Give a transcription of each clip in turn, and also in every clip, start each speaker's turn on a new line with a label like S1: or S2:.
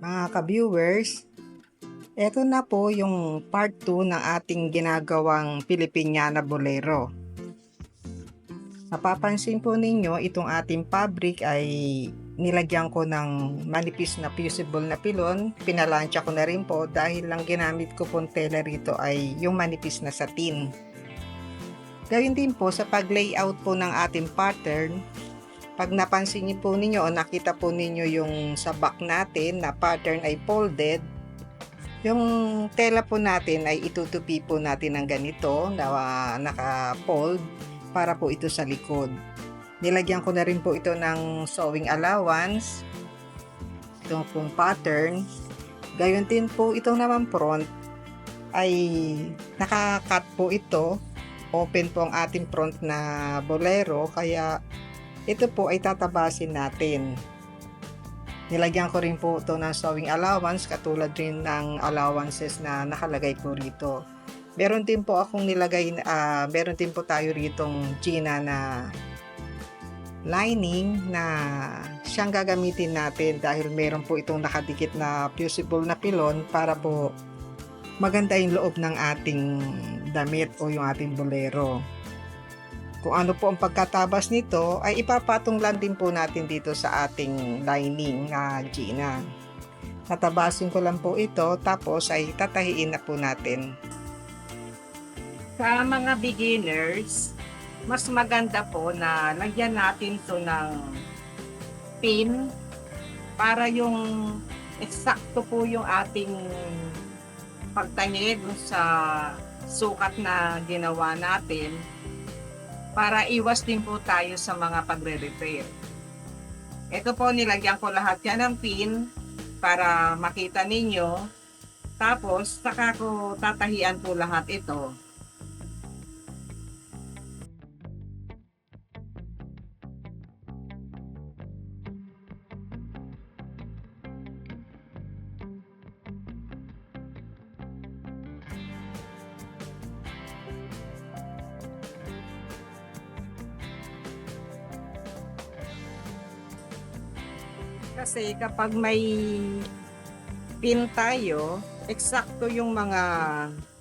S1: mga ka-viewers, eto na po yung part 2 ng ating ginagawang Filipiniana Bolero. Napapansin po ninyo, itong ating fabric ay nilagyan ko ng manipis na fusible na pilon. Pinalansya ko na rin po dahil lang ginamit ko pong tela rito ay yung manipis na satin. Gawin din po sa pag-layout po ng ating pattern, pag napansin niyo po ninyo o nakita po ninyo yung sa back natin na pattern ay folded, yung tela po natin ay itutupi po natin ng ganito na uh, naka-fold para po ito sa likod. Nilagyan ko na rin po ito ng sewing allowance. Ito pong pattern. Gayon din po itong naman front ay naka-cut po ito. Open po ang ating front na bolero kaya ito po ay tatabasin natin. Nilagyan ko rin po ito ng sewing allowance katulad rin ng allowances na nakalagay po rito. Meron din po akong nilagay, uh, meron din po tayo ritong Gina na lining na siyang gagamitin natin dahil meron po itong nakadikit na fusible na pilon para po maganda yung loob ng ating damit o yung ating bolero. Kung ano po ang pagkatabas nito ay ipapatong lang din po natin dito sa ating lining na Gina. Tatabasin ko lang po ito tapos ay tatahiin na po natin.
S2: Sa mga beginners, mas maganda po na lagyan natin to ng pin para yung eksakto po yung ating pagtangid sa sukat na ginawa natin para iwas din po tayo sa mga pagre-repair. Ito po, nilagyan ko lahat yan ng pin para makita ninyo. Tapos, saka ko tatahian po lahat ito. Kasi kapag may pin tayo, eksakto yung mga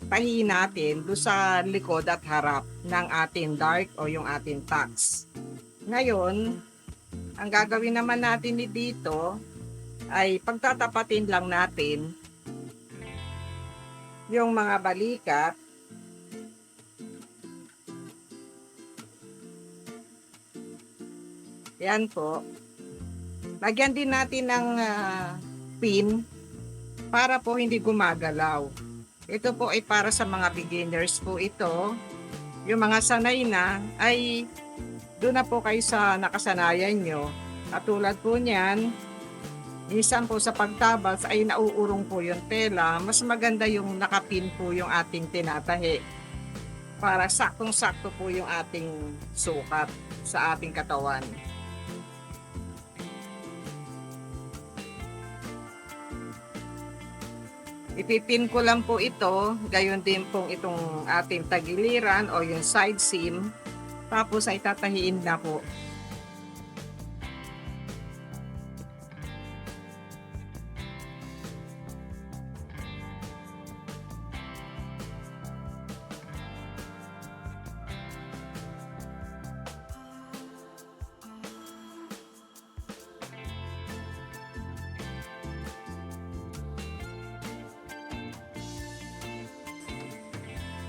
S2: tahi natin do sa likod at harap ng ating dark o yung ating tax. Ngayon, ang gagawin naman natin ni dito ay pagtatapatin lang natin yung mga balikat Yan po. Lagyan din natin ng uh, pin para po hindi gumagalaw. Ito po ay para sa mga beginners po ito. Yung mga sanay na ay doon na po kayo sa nakasanayan nyo. At tulad po niyan, minsan po sa pagtabas ay nauurong po yung tela. Mas maganda yung nakapin po yung ating tinatahi. Para saktong-sakto po yung ating sukat sa ating katawan. Ipipin ko lang po ito, gayon din pong itong ating tagiliran o yung side seam. Tapos ay tatahiin na po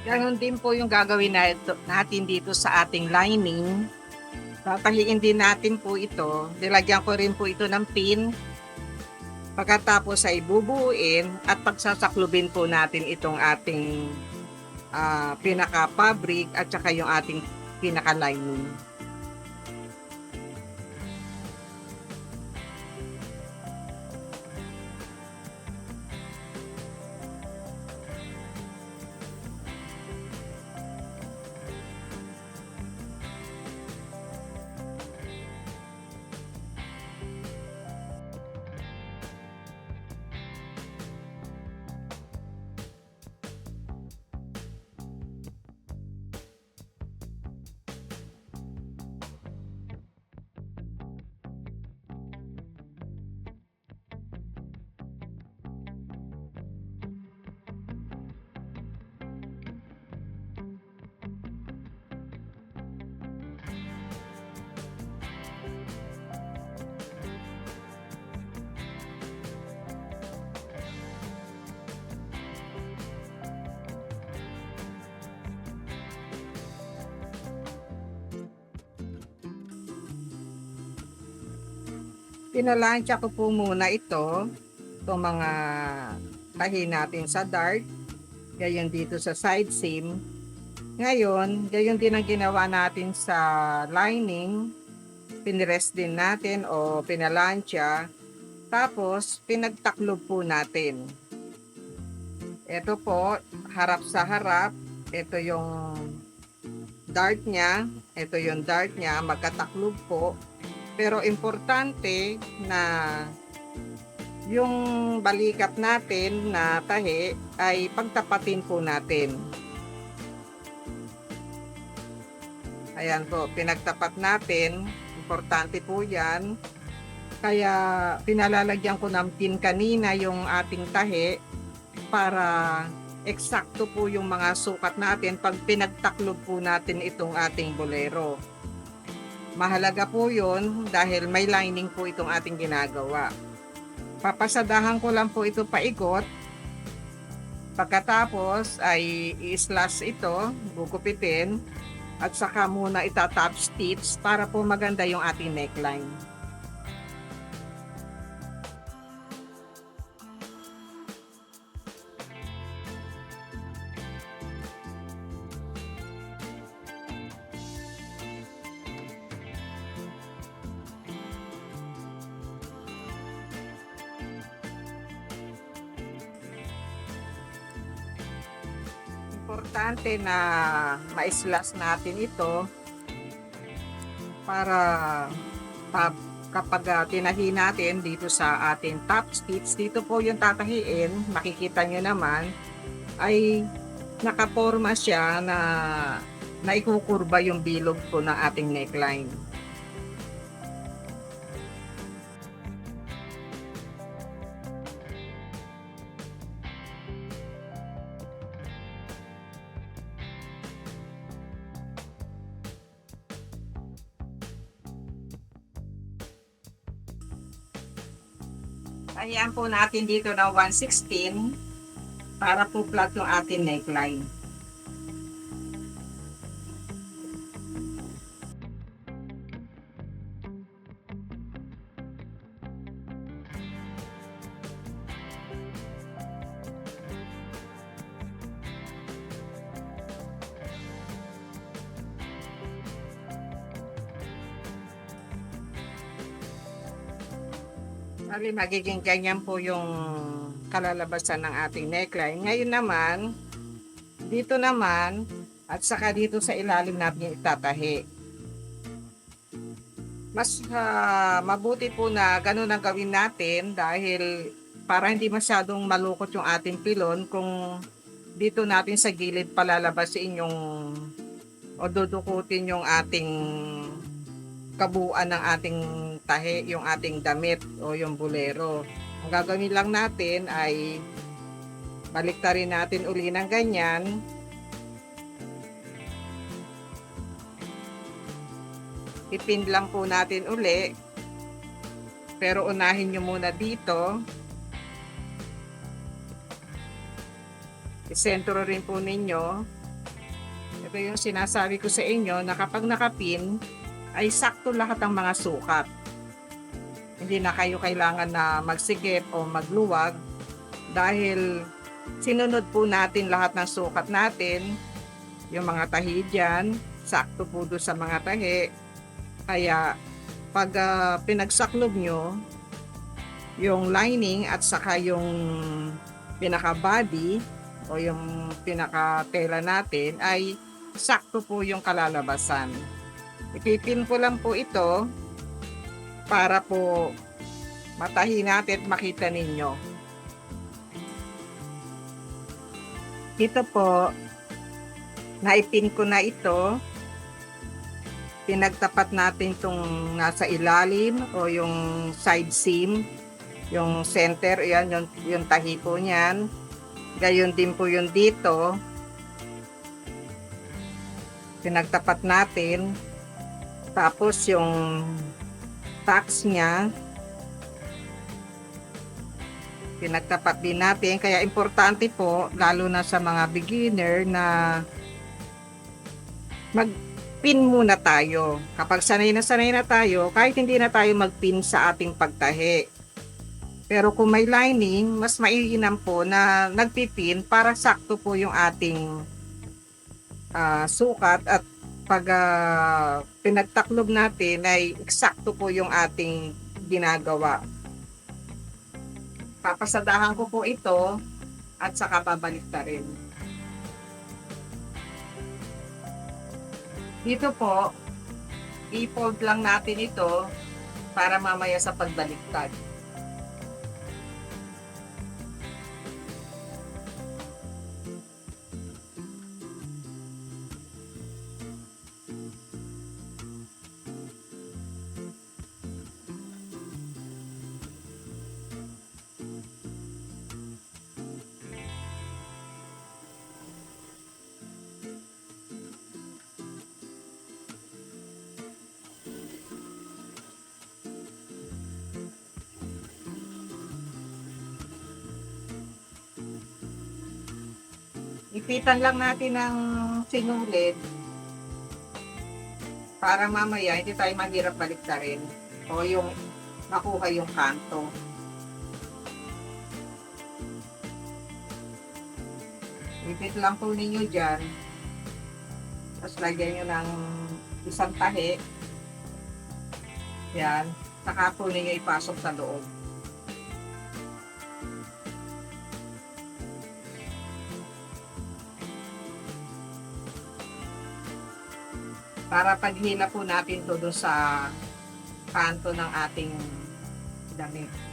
S2: Ganon din po yung gagawin natin dito sa ating lining. Tataliin din natin po ito. Nilagyan ko rin po ito ng pin. Pagkatapos ay bubuuin at pagsasaklubin po natin itong ating uh, pinaka-fabric at saka yung ating pinaka-lining. Pinalansya ko po muna ito, itong mga tahi natin sa dart, gayon dito sa side seam. Ngayon, gayon din ang ginawa natin sa lining, pinrest din natin o pinalansya, tapos pinagtaklob po natin. Ito po, harap sa harap, ito yung dart niya, ito yung dart niya, magkataklob po. Pero importante na yung balikat natin na tahi ay pagtapatin po natin. Ayan po, pinagtapat natin. Importante po yan. Kaya pinalalagyan ko ng pin kanina yung ating tahi para eksakto po yung mga sukat natin pag pinagtaklob po natin itong ating bolero. Mahalaga po yun dahil may lining po itong ating ginagawa. Papasadahan ko lang po ito paigot. Pagkatapos ay i-slash ito, gugupitin, at saka muna itatop stitch para po maganda yung ating neckline. Importante na ma-slash natin ito para pa, kapag ah, tinahi natin dito sa ating top stitch, dito po yung tatahiin, makikita nyo naman, ay nakaporma siya na naikukurba yung bilog po ng ating neckline. Po natin dito na 116 para po flat yung ating neckline. Bali, magiging ganyan po yung kalalabasan ng ating neckline. Ngayon naman, dito naman, at saka dito sa ilalim natin itatahi. Mas ah, mabuti po na ganun ang gawin natin dahil para hindi masyadong malukot yung ating pilon kung dito natin sa gilid palalabasin yung o dudukutin yung ating kabuuan ng ating tahi, yung ating damit o yung bulero. Ang gagawin lang natin ay baliktarin natin uli ng ganyan. Ipin lang po natin uli. Pero unahin nyo muna dito. Isentro rin po ninyo. Ito yung sinasabi ko sa inyo na kapag nakapin, ay sakto lahat ang mga sukat. Hindi na kayo kailangan na magsigip o magluwag dahil sinunod po natin lahat ng sukat natin, yung mga tahi dyan, sakto po doon sa mga tahi. Kaya pag ah, pinagsaklob nyo, yung lining at saka yung pinaka-body o yung pinaka-tela natin ay sakto po yung kalalabasan. Ipipin ko lang po ito para po matahi natin at makita ninyo. Ito po, naipin ko na ito. Pinagtapat natin itong nasa ilalim o yung side seam, yung center, yan, yung, yung tahi po niyan. Gayon din po yung dito. Pinagtapat natin. Tapos yung tax niya, pinagtapat din natin. Kaya importante po, lalo na sa mga beginner na mag mag-pin muna tayo. Kapag sanay na sanay na tayo, kahit hindi na tayo mag-pin sa ating pagtahi. Pero kung may lining, mas maiinam po na nagpipin para sakto po yung ating ah, sukat at pag ah, pinagtaklob natin ay eksakto po yung ating ginagawa. Papasadahan ko po ito at saka babalik na rin. Dito po, i-fold lang natin ito para mamaya sa pagbaliktad. Ipitan lang natin ng sinulid para mamaya hindi tayo mahirap baliktarin o yung makuha yung kanto. Ipit lang po ninyo dyan. Tapos lagyan nyo ng isang tahi. Yan. Saka po ninyo ipasok sa loob. Para paghila po natin to doon sa kanto ng ating damit.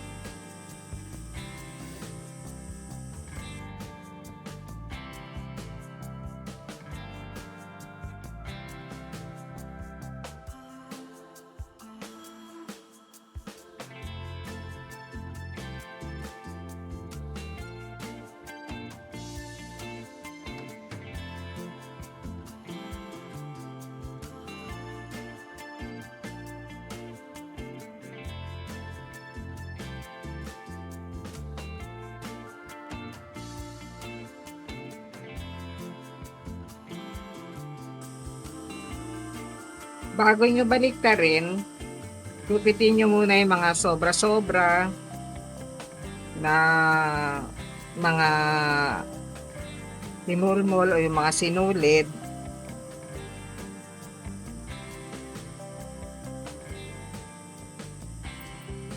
S2: Bago nyo baliktarin, gupitin nyo muna yung mga sobra-sobra na mga nimulmol o yung mga sinulid.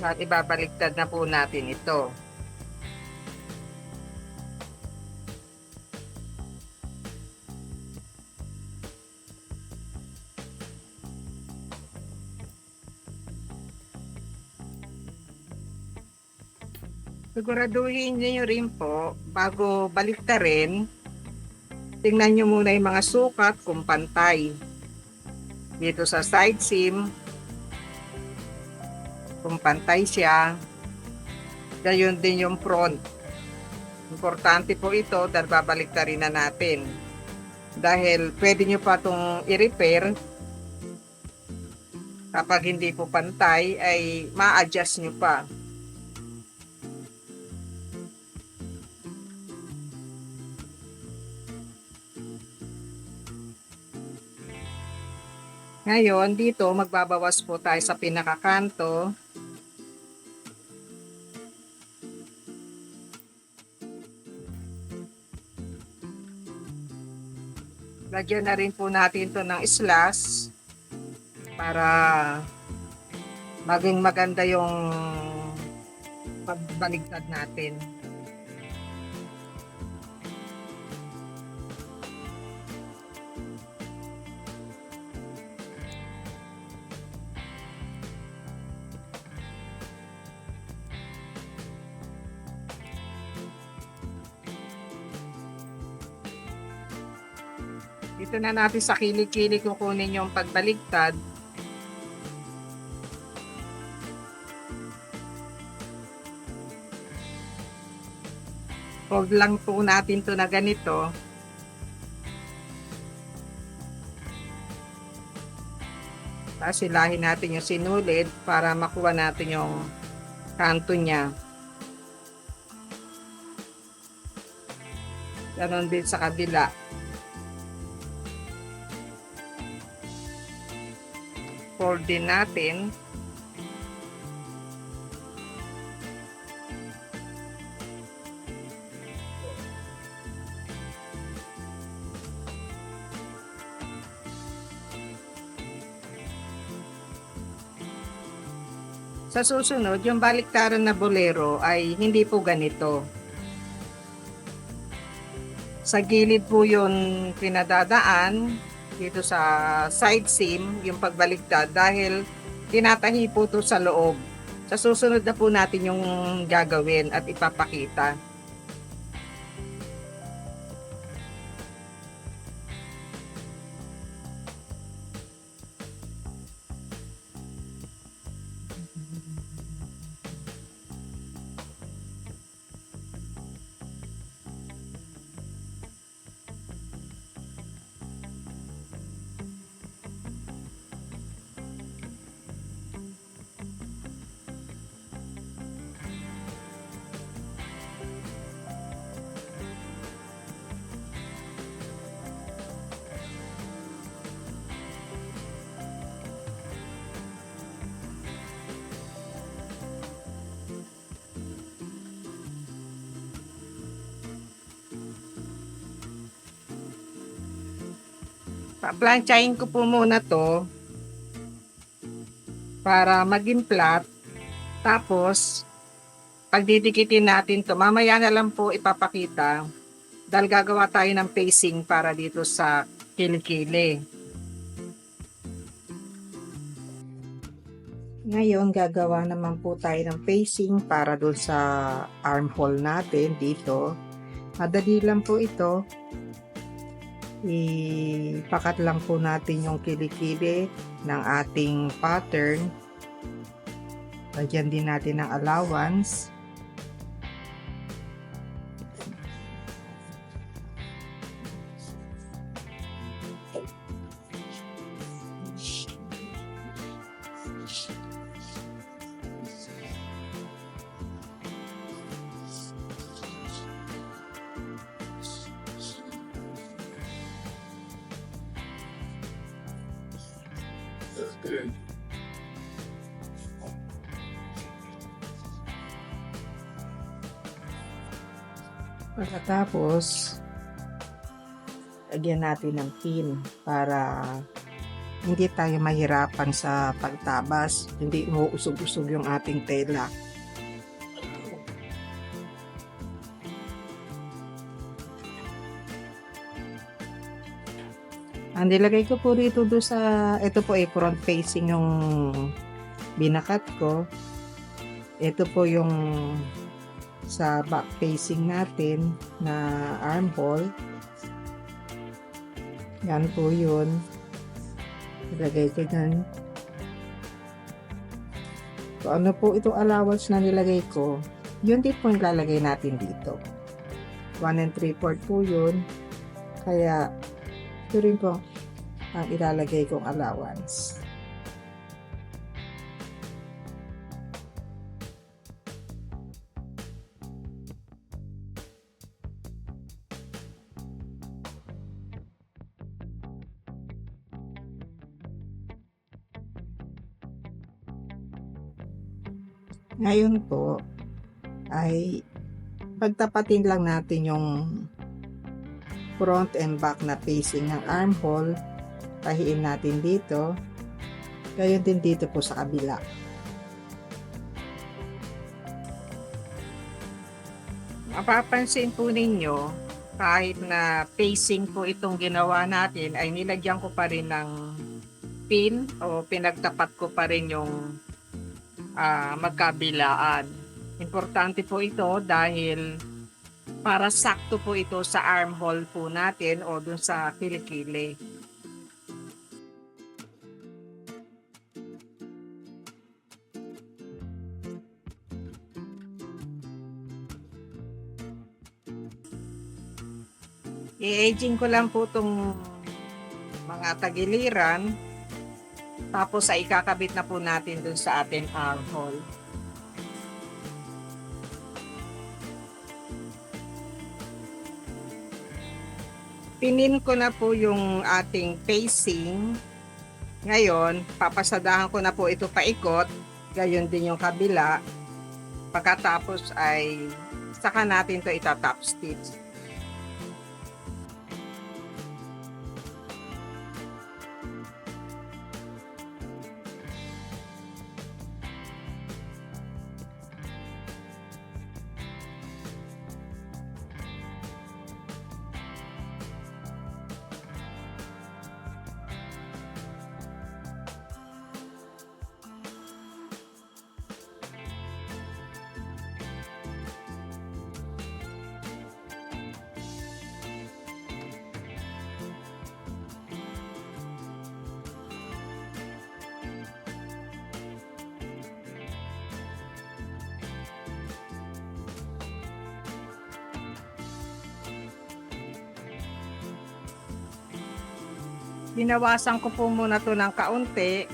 S2: At ibabaliktad na po natin ito. Siguraduhin niyo rin po, bago baliktarin, tingnan nyo muna yung mga sukat kung pantay. Dito sa side seam, kung pantay siya, gayon din yung front. Importante po ito dahil babaliktarin na natin. Dahil pwede nyo pa itong i-repair kapag hindi po pantay ay ma-adjust nyo pa. Ngayon, dito magbabawas po tayo sa pinakakanto. Lagyan na rin po natin to ng slash para maging maganda yung pagbaligtad natin. Dito na natin sa kilikili kukunin yung pagbaligtad. Huwag lang po natin to na ganito. Tapos silahin natin yung sinulid para makuha natin yung kanto niya. Ganon din sa kabila. I-fold din natin. Sa susunod, yung baliktaran na bolero ay hindi po ganito. Sa gilid po yun pinadadaan dito sa side seam, yung pagbaliktad dahil tinatahi po to sa loob. Sa susunod na po natin yung gagawin at ipapakita. Paplansyahin ko po muna to para maging flat. Tapos, pagdidikitin natin to, mamaya na lang po ipapakita dahil gagawa tayo ng pacing para dito sa kilikili.
S1: Ngayon, gagawa naman po tayo ng facing para doon sa armhole natin dito. Madali lang po ito. Ipakat lang po natin yung kilikili ng ating pattern. Lagyan din natin ng allowance. Pagkatapos, lagyan natin ng pin para hindi tayo mahirapan sa pagtabas, hindi umuusog-usog yung ating tela. Ang nilagay ko po dito do sa, ito po ay front facing yung binakat ko. Ito po yung sa back facing natin na armhole. Yan po yun. Ilagay ko dyan. So, ano po itong allowance na nilagay ko, yun din po yung lalagay natin dito. 1 and 3 4 po yun. Kaya, ito rin po ang ilalagay kong allowance. Ngayon po ay pagtapatin lang natin yung front and back na facing ng armhole. Pahiin natin dito. Gayon din dito po sa kabila.
S2: Mapapansin po ninyo, kahit na pacing po itong ginawa natin, ay nilagyan ko pa rin ng pin o pinagtapat ko pa rin yung ah, magkabilaan. Importante po ito dahil para sakto po ito sa armhole po natin o dun sa kilikili. I-aging ko lang po itong mga tagiliran. Tapos ay ikakabit na po natin dun sa ating armhole. Pinin ko na po yung ating facing Ngayon, papasadahan ko na po ito paikot. Gayon din yung kabila. Pagkatapos ay saka natin to itatop stitch. Binawasan ko po muna to ng kaunti.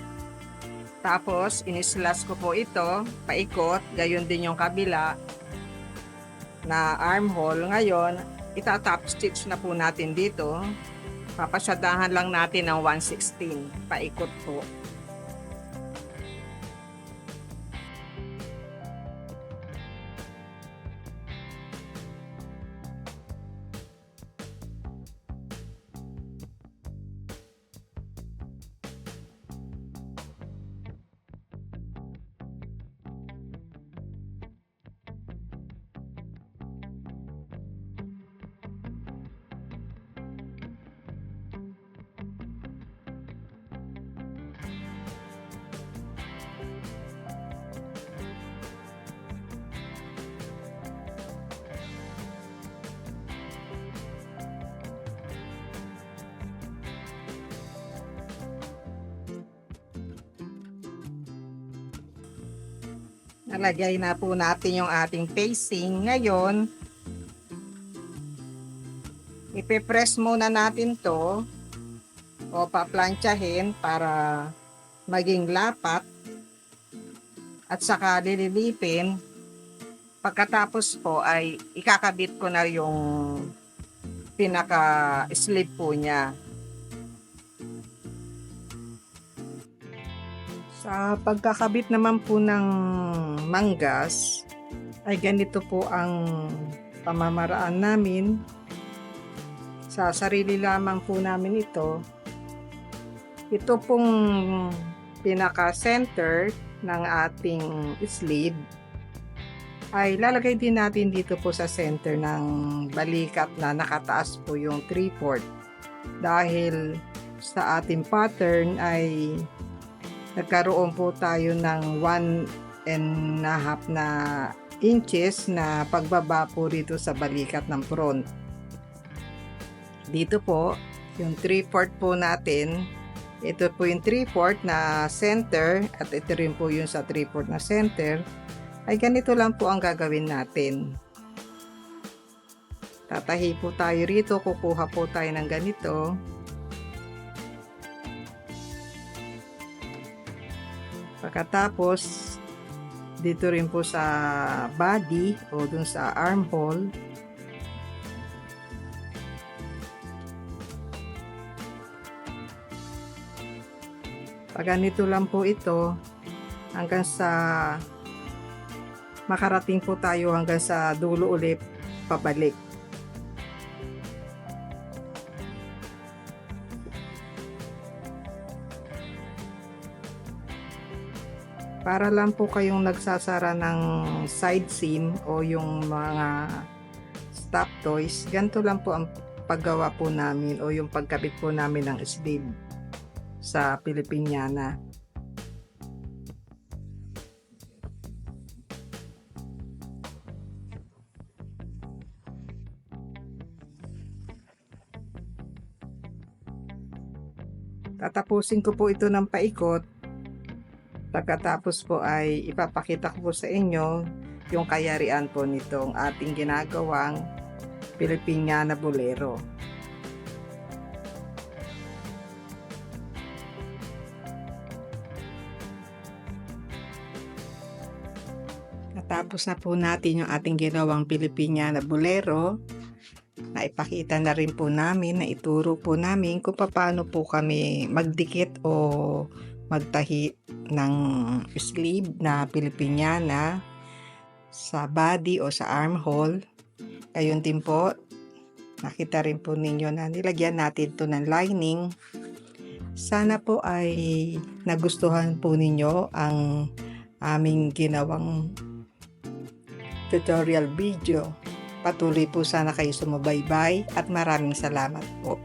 S2: Tapos, inislas ko po ito, paikot, gayon din yung kabila na armhole. Ngayon, itatop stitch na po natin dito. Papasadahan lang natin ng 116, paikot po. Nalagay na po natin yung ating facing. Ngayon, ipipress muna natin to o paplantsahin para maging lapat at saka lililipin. Pagkatapos po ay ikakabit ko na yung pinaka-slip po niya.
S1: Sa pagkakabit naman po ng manggas, ay ganito po ang pamamaraan namin. Sa sarili lamang po namin ito. Ito pong pinaka-center ng ating sleeve ay lalagay din natin dito po sa center ng balikat na nakataas po yung 3-4 dahil sa ating pattern ay nagkaroon po tayo ng 1 and a half na inches na pagbaba po rito sa balikat ng front. Dito po, yung 3-4 po natin, ito po yung 3-4 na center at ito rin po yung sa 3-4 na center, ay ganito lang po ang gagawin natin. Tatahi po tayo rito, kukuha po tayo ng ganito. Pagkatapos, dito rin po sa body o dun sa armhole, pag ganito lang po ito, hanggang sa makarating po tayo hanggang sa dulo ulit pabalik. Para lang po kayong nagsasara ng side seam o yung mga stop toys, ganito lang po ang paggawa po namin o yung pagkabit po namin ng sleeve sa Pilipinyana. Tatapusin ko po ito ng paikot. Pagkatapos po ay ipapakita ko po sa inyo yung kayarian po nitong ating ginagawang Pilipinyana Bolero. Natapos na po natin yung ating ginawang Pilipinyana Bolero. naipakita na rin po namin, na ituro po namin kung paano po kami magdikit o magtahi ng sleeve na Pilipiniana sa body o sa armhole. Gayon din po, nakita rin po ninyo na nilagyan natin to ng lining. Sana po ay nagustuhan po ninyo ang aming ginawang tutorial video. Patuloy po sana kayo sumubaybay at maraming salamat po.